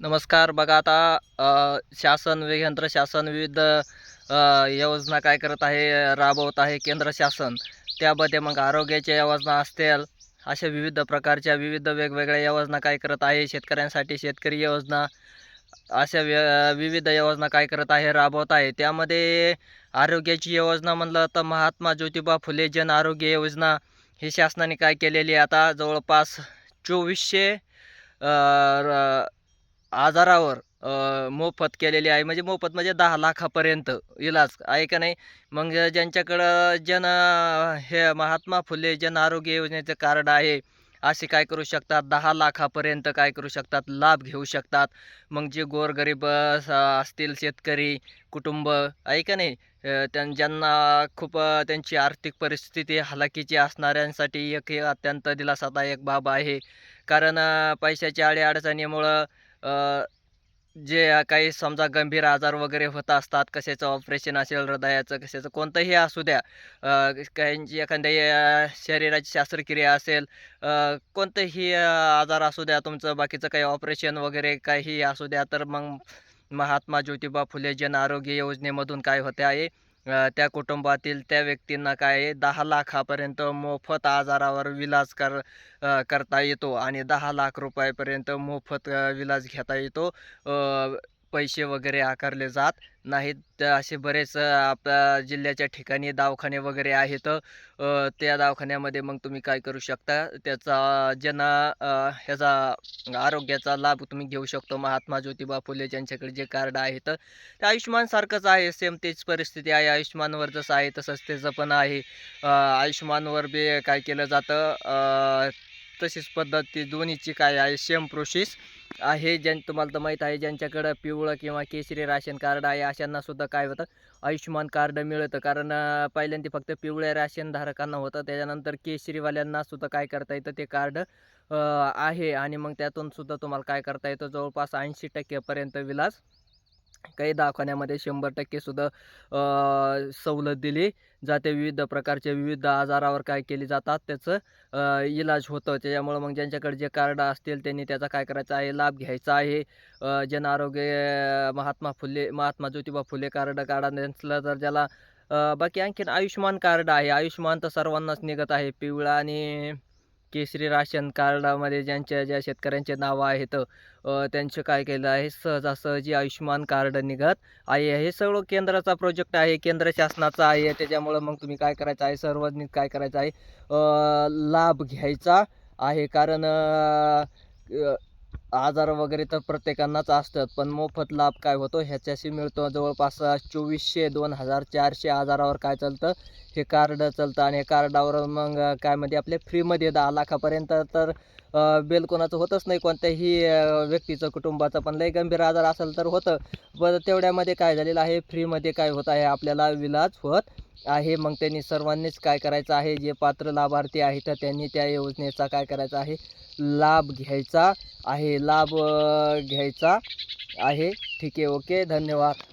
नमस्कार बघा आता शासन केंद्र शासन विविध योजना काय करत आहे राबवत आहे केंद्र शासन. त्यामध्ये मग आरोग्याच्या योजना असतील अशा विविध प्रकारच्या विविध वेगवेगळ्या योजना काय करत आहे शेतकऱ्यांसाठी शेतकरी योजना अशा व्य विविध योजना काय करत आहे राबवत आहे. त्यामध्ये आरोग्याची योजना म्हणलं तर महात्मा ज्योतिबा फुले जन आरोग्य योजना ही शासनाने काय केलेली आहे? आता जवळपास चोवीसशे र- आजारावर मोफत केलेली आहे. म्हणजे मोफत म्हणजे दहा लाखापर्यंत इलाज. आहे का नाही? मग ज्यांच्याकडं जन हे महात्मा फुले जन आरोग्य योजनेचं कार्ड आहे असे काय करू शकतात? दहा लाखापर्यंत काय करू शकतात? लाभ घेऊ शकतात. मग जे गोरगरीब असतील शेतकरी कुटुंब आहे का नाही? त्यां ज्यांना खूप त्यांची आर्थिक परिस्थिती हलाखीची असणाऱ्यांसाठी एक हे अत्यंत दिलासादायक बाब आहे. कारण पैशाच्या अडीअडचणीमुळं जे काही समजा गंभीर आजार वगैरे होत असतात कशाचं ऑपरेशन असेल हृदयाचं कशाचं कोणतंही असू द्या काहींची एखाद्या शरीराची शस्त्रक्रिया असेल कोणतंही आजार असू द्या तुमचं बाकीचं काही ऑपरेशन वगैरे काही असू द्या तर मग महात्मा ज्योतिबा फुले जन आरोग्य योजनेमधून काय होते आहे? त्या कुटुंबातील त्या व्यक्तींना काय दहा लाखापर्यंत मोफत आजारावर विलाज कर करता येतो आणि दहा लाख रुपयापर्यंत मोफत विलाज घेता येतो. पैसे वगैरे आकारले जात नाहीत. असे बरेच आपल्या जिल्ह्याच्या ठिकाणी दवाखाने वगैरे आहेत. त्या दवाखान्यामध्ये मग तुम्ही काय करू शकता? त्याचा ज्यांना ह्याचा आरोग्याचा लाभ तुम्ही घेऊ शकतो. महात्मा ज्योतिबा फुले ज्यांच्याकडे जे कार्ड आहेत. ते आयुष्यमानसारखंच आहे. सेम तेच परिस्थिती आहे. आयुष्यमानवर जसं आहे तसंच त्याचं पण आहे. आयुष्मानवर आयुष्यमानवर बी काय केलं जातं? तशीच पद्धत ती दोन्हीची काय आहे? Same process. आहे ज्यां तुम्हाला तर माहीत आहे ज्यांच्याकडं पिवळं किंवा केशरी राशन कार्ड आहे अशांना सुद्धा काय होतं आयुष्यमान कार्ड मिळतं. कारण पहिल्यांदा फक्त पिवळ्या राशनधारकांना होतं त्याच्यानंतर केशरीवाल्यांना सुद्धा काय करता येतं ते कार्ड आहे. आणि मग त्यातून सुद्धा तुम्हाला काय करता येतं जवळपास ऐंशी टक्केपर्यंत विलास काही दवाखान्यामध्ये शंभर टक्के सुद्धा सवलत दिली जाते. विविध प्रकारचे विविध आजारावर काय केली जातात त्याचं इलाज होतं. त्याच्यामुळं मग ज्यांच्याकडे जे कार्ड असतील त्यांनी त्याचा काय करायचा आहे लाभ घ्यायचा आहे. जन आरोग्य महात्मा फुले महात्मा ज्योतिबा फुले कार्ड काढा नसलं तर ज्याला बाकी आणखीन आयुष्यमान कार्ड आहे. आयुष्यमान तर सर्वांनाच निघत आहे. पिवळा आणि केशरी राशन कार्डामध्ये ज्यांच्या ज्या शेतकऱ्यांचे नावं आहेत त्यांचं काय केलं आहे? सहजासहजी आयुष्यमान कार्ड निघत आहे. हे सगळं केंद्राचा प्रोजेक्ट आहे केंद्र शासनाचा आहे. त्याच्यामुळं मग तुम्ही काय करायचं आहे? सर्वांनी काय करायचं आहे? लाभ घ्यायचा आहे. कारण आजार वगैरे तर प्रत्येकांनाच असतात पण मोफत लाभ काय होतो? ह्याच्याशी मिळतो. जवळपास चोवीसशे दोन हजार चारशे आजारावर काय चालतं? हे कार्ड चालतं आणि कार्डावर मग काय म्हणजे आपले? फ्रीमध्ये दहा लाखापर्यंत तर बेल कोणाचं होतच नाही कोणत्याही व्यक्तीचं कुटुंबाचं. पण लय गंभीर आजार असेल तर होतं. बरं तेवढ्यामध्ये काय झालेलं आहे? फ्रीमध्ये काय होत आहे? आपल्याला विलाज होत आहे. मग त्यांनी सर्वांनीच काय करायचं आहे? जे पात्र लाभार्थी आहेत तर त्यांनी त्या योजनेचा काय करायचा आहे? लाभ घ्यायचा आहे. लाभ घ्यायचा आहे. ठीक आहे. ओके. धन्यवाद.